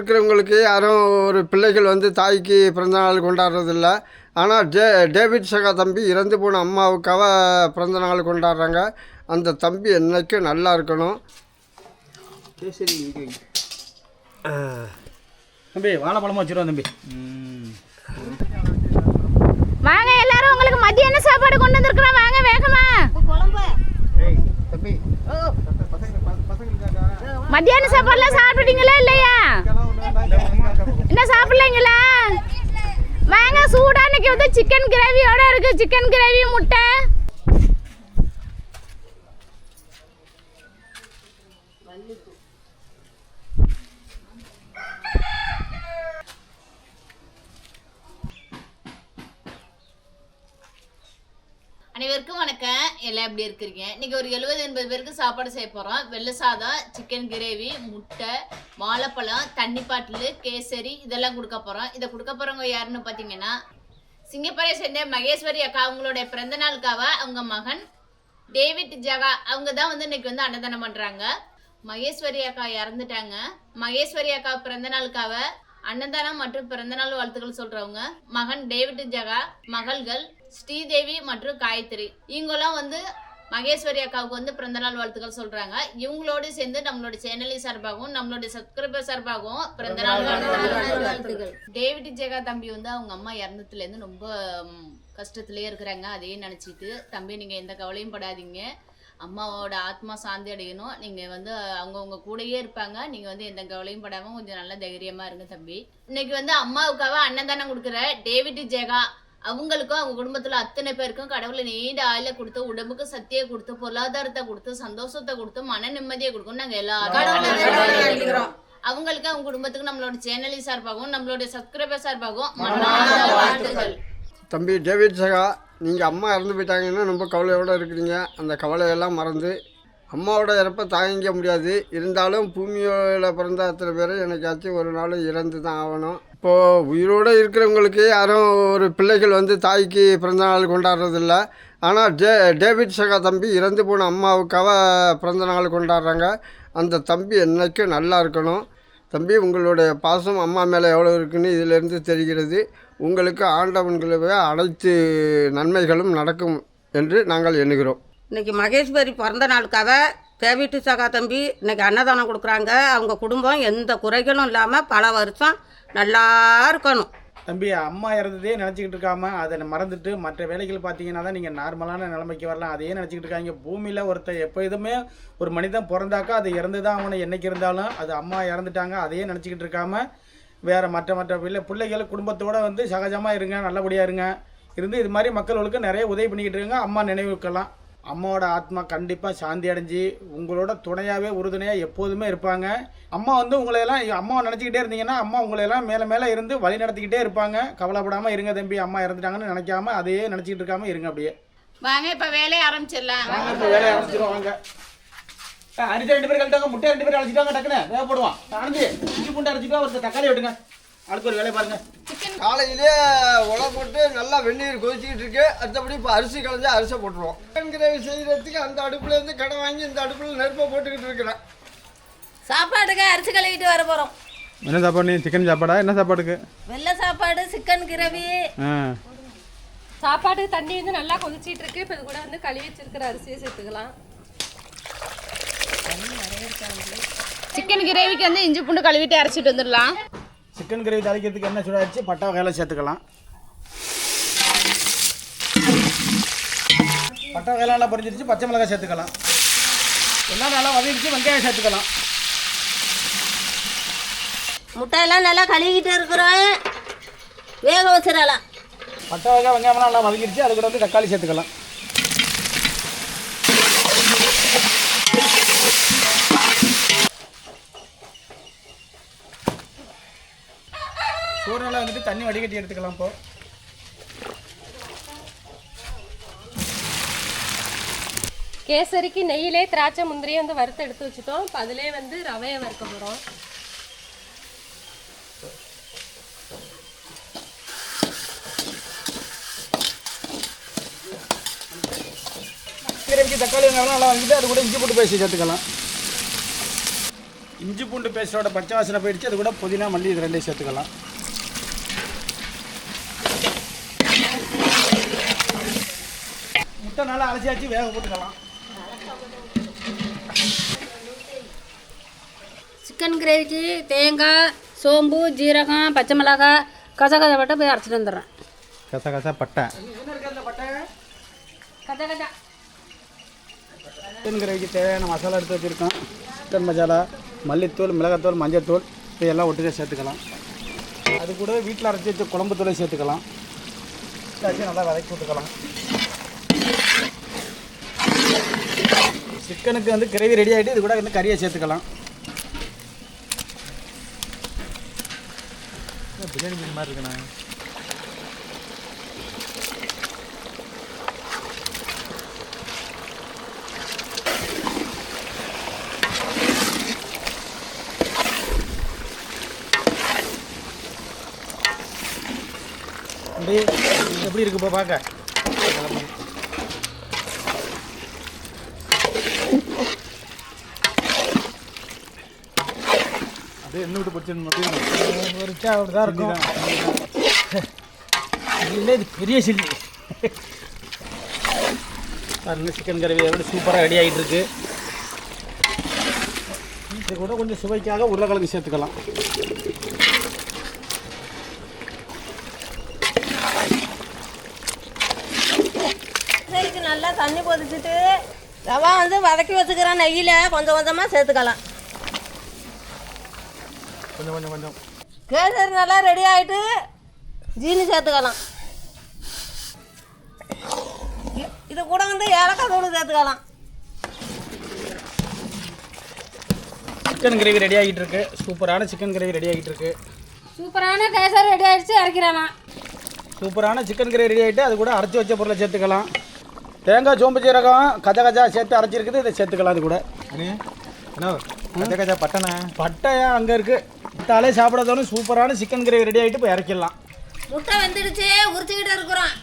இருக்கிறவங்களுக்கு யாரும் ஒரு பிள்ளைகள் வந்து தாய்க்கு பிறந்தநாள் கொண்டாடுறதில்ல. ஆனால் டே டேவிட் சகா தம்பி இறந்து போன அம்மாவுக்காக பிறந்தநாள் கொண்டாடுறாங்க. அந்த தம்பி என்னைக்கும் நல்லா இருக்கணும்? சரி இங்கே தம்பி வாழைப்பழமா வச்சுருவோம் தம்பி. வாங்க எல்லாரும் உங்களுக்கு மத்தியான சாப்பாடு கொண்டு வந்திருக்கிறோம். வாங்க வேகமா. தம்பி மத்தியான சாப்பாடுலாம் சாப்பிட்டீங்களா இல்லையா? சாப்பிட்டா சாப்பிடலைங்களா? வாங்க சூடா இன்னைக்கு வந்து சிக்கன் கிரேவியோட இருக்கு. சிக்கன் கிரேவி முட்டை. அனைவருக்கும் வணக்கம். எல்லாம் எப்படி இருக்கிறீங்க? இன்னைக்கு ஒரு எழுபது எண்பது பேருக்கு சாப்பாடு செய்ய போகிறோம் வெள்ளை சாதம் சிக்கன் கிரேவி முட்டை வாழைப்பழம் தண்ணி பாட்டில் கேசரி இதெல்லாம் கொடுக்க போகிறோம் இதை கொடுக்க போகிறவங்க யாருன்னு பார்த்தீங்கன்னா சிங்கப்பூரை சேர்ந்த மகேஸ்வரி அக்கா அவங்களுடைய பிறந்த நாளுக்காக அவங்க மகன் டேவிட் ஜகா அவங்க தான் வந்து இன்னைக்கு வந்து அன்னதானம் பண்ணுறாங்க மகேஸ்வரி அக்கா இறந்துட்டாங்க. மகேஸ்வரி அக்கா பிறந்த நாளுக்காக அன்னதானம் மற்றும் பிறந்தநாள் வாழ்த்துக்கள் சொல்றவங்க. மகன் டேவிட் ஜகா மகள்கள் ஸ்ரீதேவி மற்றும் காயத்ரி. இவங்கெல்லாம் வந்து மகேஸ்வரி அக்காவுக்கு வந்து பிறந்தநாள் வாழ்த்துக்கள் சொல்றாங்க. இவங்களோடு சேர்ந்து நம்மளோட சேனலின் சார்பாகவும் நம்மளுடைய சப்ஸ்கிரைபர் சார்பாகவும் பிறந்தநாள் வாழ்த்துக்கள். டேவிட் ஜெகா தம்பி வந்து அவங்க அம்மா இறந்ததுல இருந்து ரொம்ப ம், கஷ்டத்திலேயே இருக்கிறாங்க. அதையே நினைச்சிட்டு தம்பி நீங்க எந்த கவலையும் படாதீங்க. அம்மாவோட ஆத்மா சாந்தி அடையணும். நீங்க வந்து அவங்க உங்க கூடயே இருப்பாங்க. நீங்க வந்து எந்த கவலையும் படாம கொஞ்சம் நல்ல தைரியமா இருங்க தம்பி. இன்னைக்கு வந்து அம்மாவுக்காக அன்னதானம் கொடுக்குற டேவிட் ஜெகா அவங்களுக்கும் அவங்க குடும்பத்துல அத்தனை பேருக்கும் கடவுளை நீண்ட ஆயில கொடுத்து உடம்புக்கு சக்தியை கொடுத்து பொருளாதாரத்தை கொடுத்து சந்தோஷத்தை கொடுத்து மன நிம்மதியை கொடுக்கும் நாங்க எல்லாரும் அவங்களுக்கு அவங்க குடும்பத்துக்கு நம்மளோட சேனலின் சார்பாகவும் நம்மளோட சப்ஸ்கிரைபர் சார்பாகவும் மனமார்ந்த வாழ்த்துக்கள். தம்பி டேவிட் சகா நீங்கள் அம்மா இறந்து போயிட்டாங்கன்னா ரொம்ப கவலையோடு இருக்கிறீங்க. அந்த கவலையெல்லாம் மறந்து அம்மாவோட இறப்பை தாங்கிக்க முடியாது. இருந்தாலும் பூமியோட பிறந்த அத்தனை பேர் எனக்காச்சும் ஒரு நாள் இறந்து தான் ஆகணும். இப்போது உயிரோடு இருக்கிறவங்களுக்கு யாரும் ஒரு பிள்ளைகள் வந்து தாய்க்கு பிறந்தநாள் கொண்டாடுறதில்ல. ஆனால் டே டேவிட் சகா தம்பி இறந்து போன அம்மாவுக்காக பிறந்தநாள் கொண்டாடுறாங்க. அந்த தம்பி என்னைக்கும் நல்லா இருக்கணும்? தம்பி உங்களுடைய பாசம் அம்மா மேலே எவ்வளோ இருக்குன்னு இதிலிருந்து தெரிகிறது. உங்களுக்கு ஆண்டவன்களவே அனைத்து நன்மைகளும் நடக்கும் என்று நாங்கள் எண்ணுகிறோம். இன்றைக்கி மகேஸ்வரி பிறந்த நாளுக்காக தேவிட்டு சகா தம்பி இன்றைக்கி அன்னதானம் கொடுக்குறாங்க. அவங்க குடும்பம் எந்த குறைகளும் இல்லாமல் பல வருஷம் நல்லா இருக்கணும். தம்பி அம்மா இறந்ததே நினச்சிக்கிட்டு இருக்காம அதை மறந்துட்டு மற்ற வேலைகள் பார்த்தீங்கன்னா தான் நீங்கள் நார்மலான நிலைமைக்கு வரலாம். அதையே நினச்சிக்கிட்டு இருக்காங்க. பூமியில் ஒருத்தர் எப்போதுமே ஒரு மனிதன் பிறந்தாக்கா அது இறந்து தான் அவனை என்னைக்கு இருந்தாலும் அது அம்மா இறந்துட்டாங்க. அதையே நினச்சிக்கிட்டு இருக்காம வேறு மற்ற மற்ற பிள்ளை பிள்ளைகள் குடும்பத்தோடு வந்து சகஜமாக இருங்க நல்லபடியாக இருங்க. இருந்து இது மாதிரி மக்களுக்கு நிறைய உதவி பண்ணிக்கிட்டு இருக்காங்க. அம்மா நினைவுக்கெல்லாம். அம்மாவோட ஆத்மா கண்டிப்பாக சாந்தி அடைஞ்சு உங்களோட துணையாகவே உறுதுணையாக எப்போதுமே இருப்பாங்க. அம்மா வந்து உங்களையெல்லாம் அம்மாவை நினச்சிக்கிட்டே இருந்தீங்கன்னா அம்மா உங்களையெல்லாம் மேலே மேலே இருந்து வழி நடத்திக்கிட்டே இருப்பாங்க. கவலைப்படாமல் இருங்க தம்பி அம்மா இறந்துட்டாங்கன்னு நினைக்காம அதையே நினச்சிக்கிட்டு இருக்காம இருங்க அப்படியே. வாங்க இப்ப வேலையை ஆரம்பிச்சிடலாம். வாங்க இப்போ வேலையை ஆரம்பிச்சிடும் வாங்க. அரிசி ரெண்டு பேர் கழிட்டாங்க முட்டை ரெண்டு பேர் அழைச்சிட்டாங்க டக்குன்னு தேவைப்படுவான் அரைஞ்சி இஞ்சி பூண்டு அரைச்சிட்டா ஒரு தக்காளி விட்டுங்க. அடுத்த ஒரு வேலையை பாருங்க. காலையிலே உலை போட்டு நல்லா வெந்நீர் கொதிச்சிக்கிட்டு இருக்கு. அடுத்தபடி இப்போ அரிசி கலைஞ்சு அரிசி போட்டுருவோம். சிக்கன் கிரேவி செய்கிறதுக்கு அந்த அடுப்புலேருந்து கடை வாங்கி இந்த அடுப்பில் நெருப்பை போட்டுக்கிட்டு இருக்கிறேன். சாப்பாடுக்கு அரிசி கழுவிட்டு வர போகிறோம் என்ன சாப்பாடு நீ? சிக்கன் சாப்பாடா? என்ன சாப்பாடுக்கு? வெள்ளை சாப்பாடு சிக்கன் கிரவி சாப்பாடு தண்ணி வந்து நல்லா கொதிச்சிட்டு இருக்கு. இப்போ இது கூட வந்து கழுவி வச்சிருக்கிற அரிசியை சேர்த்துக்கலாம். சிக்கன் கிரேவிக்கு வந்து இஞ்சி பூண்டு கழுவிட்டு அரைச்சிட்டு வந்துடலாம். சிக்கன் கிரேவி தாளிக்கிறதுக்கு என்ன சூடாச்சு பட்டா வகையில் சேர்த்துக்கலாம். பட்டா வகையெல்லாம் நல்லா பொரிஞ்சிருச்சு. பச்சை மிளகாய் சேர்த்துக்கலாம். எல்லாம் நல்லா வதக்கிச்சு வெங்காயம் சேர்த்துக்கலாம். முட்டையெல்லாம் நல்லா கழுவிக்கிட்டு இருக்கிறோம். வேக வச்சிடலாம். பட்டை வகை வெங்காயம்லாம் நல்லா வதக்கிடுச்சு அது கூட வந்து தக்காளி சேர்த்துக்கலாம். நல்லா வந்துட்டு தண்ணி வடிகட்டி எடுத்துக்கலாம் இப்போ. கேசரிக்கு நெய்யிலே திராட்சை முந்திரியை வந்து வறுத்து எடுத்து வச்சுட்டோம். இப்போ அதிலே வந்து ரவையை வறுக்க போகிறோம் கிரேவிக்கு தக்காளி வெங்காயம் நல்லா வாங்கிட்டு அது கூட இஞ்சி போட்டு பேசி சேர்த்துக்கலாம். இஞ்சி பூண்டு பேஸ்டோட பச்சை வாசனை போயிடுச்சு. அது கூட புதினா மல்லி இது ரெண்டையும் சேர்த்துக்கலாம். முட்டை நல்லா அலசியாச்சு வேக போட்டுக்கலாம். சிக்கன் கிரேவிக்கு தேங்காய் சோம்பு ஜீரகம் பச்சை மிளகாய் கசகசை போட்டு போய் அரைச்சிட்டு வந்துடுறேன். கசா கசா பட்டை? சிக்கன் கிரேவிக்கு தேவையான மசாலா எடுத்து வச்சுருக்கோம். சிக்கன் மசாலா மல்லித்தூள் மிளகாத்தூள் மஞ்சத்தூள் இதெல்லாம் ஒட்டுக்கா சேர்த்துக்கலாம். அது கூட வீட்டில் அரைச்சி வச்ச குழம்பு தூளை சேர்த்துக்கலாம். நல்லா வதக்கி விட்டுக்கலாம். சிக்கனுக்கு வந்து கிரேவி ரெடி ஆகிட்டு இது கூட வந்து கறியை சேர்த்துக்கலாம். பிரியாணி மீன் மாதிரி இருக்குண்ணா? அப்படியே எப்படி இருக்குப்பா பார்க்க? என்ன விட்டு பிடிச்சிருந்தோம் ஒரு அப்படி தான் இருக்கும் இல்லை இது பெரிய சில்லி. பாருங்க சிக்கன் கறி எப்படி சூப்பராக ரெடி ஆகிட்டு இருக்கு இது கூட கொஞ்சம் சுவைக்காக உருளைக்கிழங்கு சேர்த்துக்கலாம். சரிக்கு நல்லா தண்ணி கொதிச்சுட்டு ரவா வந்து வதக்கி வச்சுக்கிறேன் நெய்யில். கொஞ்சம் கொஞ்சமாக சேர்த்துக்கலாம். கொஞ்சம் கொஞ்சம் கொஞ்சம். கேசரி நல்லா ரெடி ஆகிட்டு ஜீனி சேர்த்துக்கலாம். இது கூட வந்து ஏலக்காய் தூள் சேர்த்துக்கலாம். சிக்கன் கிரேவி ரெடி ஆகிட்டு இருக்கு. சூப்பரான சிக்கன் கிரேவி ரெடி ஆகிட்டு இருக்கு. சூப்பரான கேசரி ரெடி ஆயிடுச்சு இறக்கிறானா சூப்பரான சிக்கன் கிரேவி ரெடி ஆகிட்டு அது கூட அரைச்சி வச்ச பொருளை சேர்த்துக்கலாம். தேங்காய் சோம்பு சீரகம் கஜா கஜா சேர்த்து அரைச்சிருக்குது இதை சேர்த்துக்கலாம் அது கூட. அண்ணே என்ன கச்சா கச்சா பட்டைண்ணே பட்டையா அங்கே இருக்குது பட்டாலே சாப்பிட தோணும் சூப்பரான சிக்கன் கிரேவி ரெடி ஆகிட்டு இப்போ இறக்கிடலாம். முட்டை வெந்துடுச்சு உரிச்சுக்கிட்டு இருக்கிறோம்.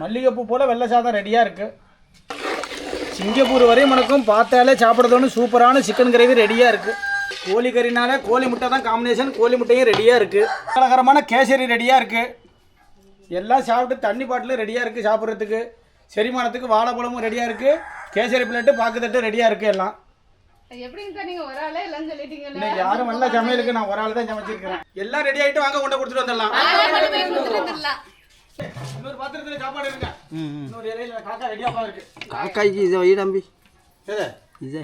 மல்லிகைப்பூ போல் வெள்ளை சாதம் ரெடியாக இருக்குது சிங்கப்பூர் வரையும் மணக்கும் பார்த்தாலே சாப்பிட்றதோன்னு சூப்பரான சிக்கன் கிரேவி ரெடியாக இருக்குது கோழி கறினால கோழி முட்டை தான் காம்பினேஷன் கோழி முட்டையும் ரெடியாக இருக்குது கலகரமான கேசரி ரெடியாக இருக்குது எல்லாம் சாப்பிட்டு தண்ணி பாட்டிலும் ரெடியாக இருக்குது சாப்பிட்றதுக்கு. செரிமானத்துக்கு வாழைப்பழமும் ரெடியாக இருக்குது கேசரி பிளேட்டு பாக்கு தட்டு ரெடியாக இருக்குது எல்லாம். யாரும் நல்ல சமையலுக்கு நான் ஒரு ஆள் தான் சமைச்சிருக்கிறேன். எல்லாம் ரெடி ஆகிட்டு வாங்க கொண்டு கொடுத்துட்டு வந்துடலாம். இன்னொரு பாத்திரத்தில் சாப்பாடு இருங்க இன்னொரு இலையில காக்கா ரெடியாக இருக்கு காக்காய்க்கு இதை வை தம்பி. எது? இதை.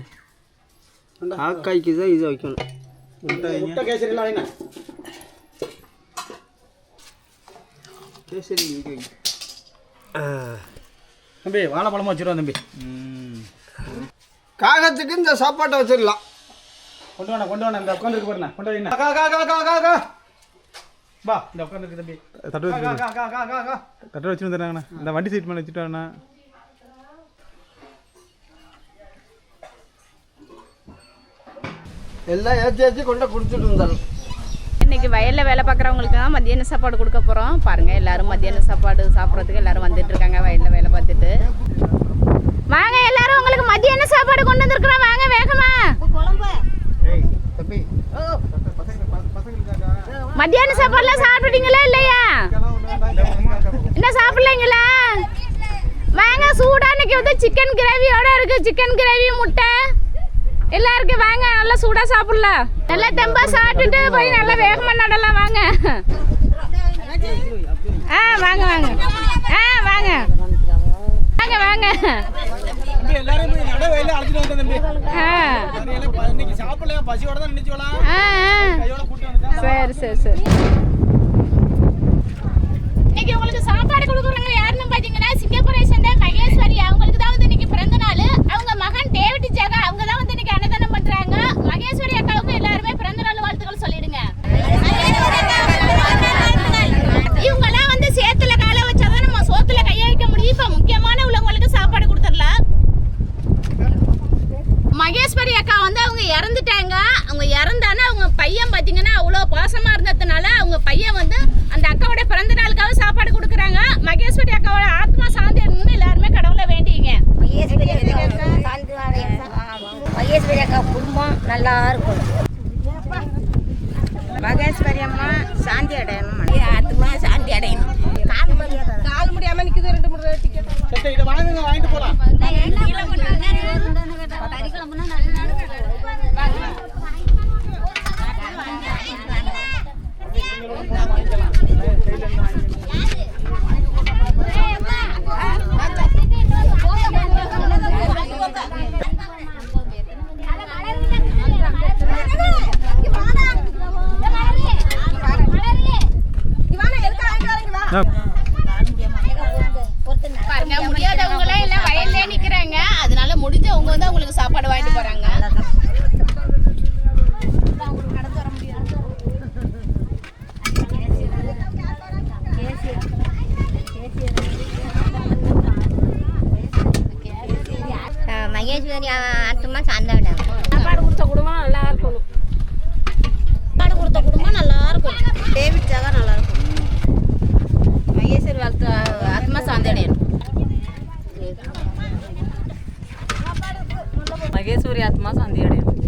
காக்காய்க்கு தான் இதை வைக்கணும். முட்டை வைங்க. கேசரி தம்பி வாழைப்பழமா வச்சிருவோம் தம்பி. காகத்துக்கு இந்த சாப்பாட்டை வச்சிடலாம். கொண்டு வாண்ணா கொண்டு வாண்ணா இந்த உட்காந்துருக்கு பாருண்ணா கொண்டு வைங்க கா கா கா கா கா கா. வா இந்த உட்காந்துருக்கு தம்பி. தட்டு கா வச்சு கா கா கா கா கா. தட்டு வச்சு வந்துடுறாங்கண்ணா. இந்த வண்டி சீட் மேலே வச்சுட்டு வரண்ணா எல்லாம் ஏற்றி ஏற்றி கொண்டு கொடுத்துட்டு வந்துடலாம் இன்னைக்கு வயல்ல வேலை பார்க்குறவங்களுக்கு தான் மத்தியான சாப்பாடு கொடுக்க போறோம். பாருங்க எல்லாரும் மத்தியான சாப்பாடு சாப்பிட்றதுக்கு எல்லாரும் வந்துட்டு இருக்காங்க வயல்ல வேலை பார்த்துட்டு. வாங்க எல்லாரும் உங்களுக்கு மத்தியான சாப்பாடு கொண்டு வந்திருக்கிறோம்? வாங்க வேகமா. மத்தியான சாப்பாடுலாம் சாப்பிட்டீங்களா இல்லையா? இன்னும் சாப்பிடலைங்களா? வாங்க சூடா இன்னைக்கு வந்து சிக்கன் கிரேவியோட இருக்கு. சிக்கன் கிரேவி முட்டை. எல்லாருக்கும் வாங்க நல்லா சூடா சாப்பிடலாம். நல்லா தெம்பா சாப்பிட்டுட்டு போய் நல்லா வேகமா நடலாம். வாங்க. ஆ வாங்க வாங்க. ஆ வாங்க. வாங்க வாங்க. தம்பி எல்லாரும் போய் நட வயல அழைச்சிட்டு வந்தேன் தம்பி ஆ எல்லாரும் ப- இன்னைக்கு சாப்பிடல பசியோட தான் நினைச்சு வரலாம் ஆ ஆ. கையோட கூட்டி வந்துட்டேன் சரி சரி சரி இன்னைக்கு உங்களுக்கு சாப்பாடு கொடுக்குறவங்க யாருன்னு பார்த்தீங்கன்னா சிங்கப்பூரை சேர்ந்த மகேஸ்வரி அவங்களுக்கு தான் வந்து இன்னைக்கு பிறந்த நாள் அவங்க மகன் டேவிட் ஜெகா அவங்க தான் வந்து இன்னைக்கு அன்னதானம் பண்றாங்க மகேஸ்வரி அக்காவுக்கு எல்லாருமே பிறந்த நாள் வாழ்த்துக்கள் சொல்லிடுங்க இவங்கெல்லாம் வந்து சேத்துல கால வச்சாதான் நம்ம சோத்துல கைய வைக்க முடியும் இப்ப முக்கியமான உள்ளவங்களுக்கு சாப்பாடு கொடுத்துடலாம் மகேஸ்வரி அக்கா வந்து அவங்க இறந்துட்டாங்க அவங்க இறந்தானே அவங்க பையன் பார்த்தீங்கன்னா அவ்வளோ பாசமா இருந்ததுனால அவங்க பையன் வந்து அந்த அக்காவோட பிறந்த நாளுக்காக சாப்பாடு மகேஸ்வரி அக்காவோட ஆத்மா சாந்தி அடையணும்னு எல்லாருமே கடவுளை வேண்டிங்க மகேஸ்வரி அக்கா மகேஸ்வரி அக்கா நல்லா இருக்கணும் மகேஸ்வரி அம்மா சாந்தி அடையணும். ஆத்மா சாந்தி அடையணும். கால் முடியாம நிக்குது ரெண்டு மூணு டிக்கெட் வாங்கிட்டு போலாம். பாருங்க முடியாதவங்களே எல்லாம் வயல்லே நிக்கிறாங்க. அதனால முடிஞ்சவங்க வந்து அவங்களுக்கு சாப்பாடு வாங்கிட்டு போறாங்க. மகேஸ்வரி ஆத்மா சாந்தி அடையணும் சாப்பாடு கொடுத்த குடும்பம் நல்லா இருக்கணும். சாப்பாடு கொடுத்த குடும்பம் நல்லா இருக்கணும். டேவிட் ஜாகா நல்லா இருக்கும் மகேஸ்வரி வாழ்த்து ஆத்மா சாந்தி ஆத்மா சாந்தி அடையணும்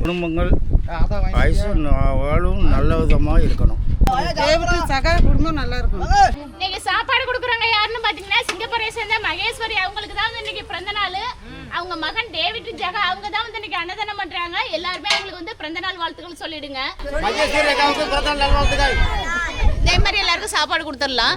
குடும்பங்கள் வயசு வாழும் நல்ல விதமாக இருக்கணும். டேவிட் சகா குடும்பம் நல்லா இருக்கும் இன்னைக்கு சாப்பாடு கொடுக்குறவங்க யாருன்னு பாத்தீங்கன்னா சிங்கப்பூரை சேர்ந்த மகேஸ்வரி. அவங்களுக்கு தான் இன்னைக்கு பிறந்த நாள். அவங்க மகன் டேவிட் ஜகா அவங்க தான் வந்து இன்னைக்கு அன்னதானம் பண்றாங்க. எல்லாருமே அவங்களுக்கு வந்து பிறந்த நாள் வாழ்த்துக்கள் சொல்லிடுங்க. இதே மாதிரி எல்லாருக்கும் சாப்பாடு கொடுத்துடலாம்.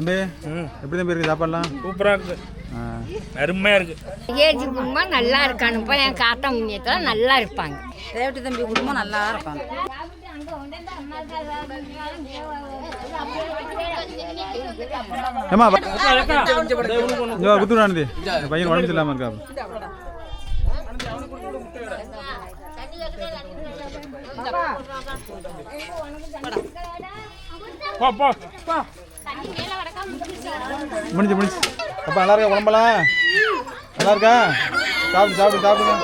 தம்பி எப்படி தம்பி இருக்கு சாப்பாடுலாம்? சூப்பரா இருக்கு. ஆ. அருமையா இருக்கு. மகேஜ் குடும்பம் நல்லா இருக்கானுப்பா என் காத்தா முன்னியத்தில் நல்லா இருப்பாங்க. டேவிட் தம்பி குடும்பம் நல்லா இருப்பாங்க. ஏமா குத்துடானது பையன் உடம்பு இல்லாமல் இருக்கா போ போ. முடிஞ்சு முடிஞ்சு. அப்பா நல்லா இருக்கா உடம்பெல்லாம் நல்லா இருக்கா? சாப்பிடு சாப்பிடு சாப்பிடுங்க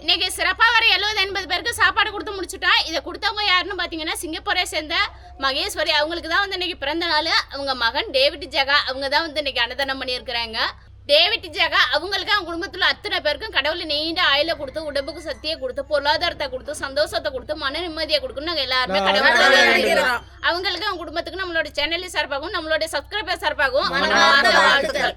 இன்னைக்கு சிறப்பாக வர எழுபது எண்பது பேருக்கு சாப்பாடு கொடுத்து முடிச்சுட்டோம் இதை கொடுத்தவங்க யாருன்னு பார்த்தீங்கன்னா சிங்கப்பூரை சேர்ந்த மகேஸ்வரி அவங்களுக்கு தான் வந்து இன்னைக்கு பிறந்த நாள். அவங்க மகன் டேவிட் ஜகா அவங்க தான் வந்து இன்னைக்கு அன்னதானம் பண்ணியிருக்கிறாங்க. டேவிட் ஜகா அவங்களுக்கு அவங்க குடும்பத்தில் அத்தனை பேருக்கும் கடவுள் நீண்ட ஆயில கொடுத்து உடம்புக்கு சக்தியை கொடுத்து பொருளாதாரத்தை கொடுத்து சந்தோஷத்தை கொடுத்து மன நிம்மதியை கொடுக்கணும் நாங்கள் எல்லாருமே கடவுளை அவங்களுக்கு அவங்க குடும்பத்துக்கு நம்மளோட சேனல் சார்பாகவும் நம்மளோட சப்ஸ்கிரைபர் சார்பாகவும் வாழ்த்துக்கள்.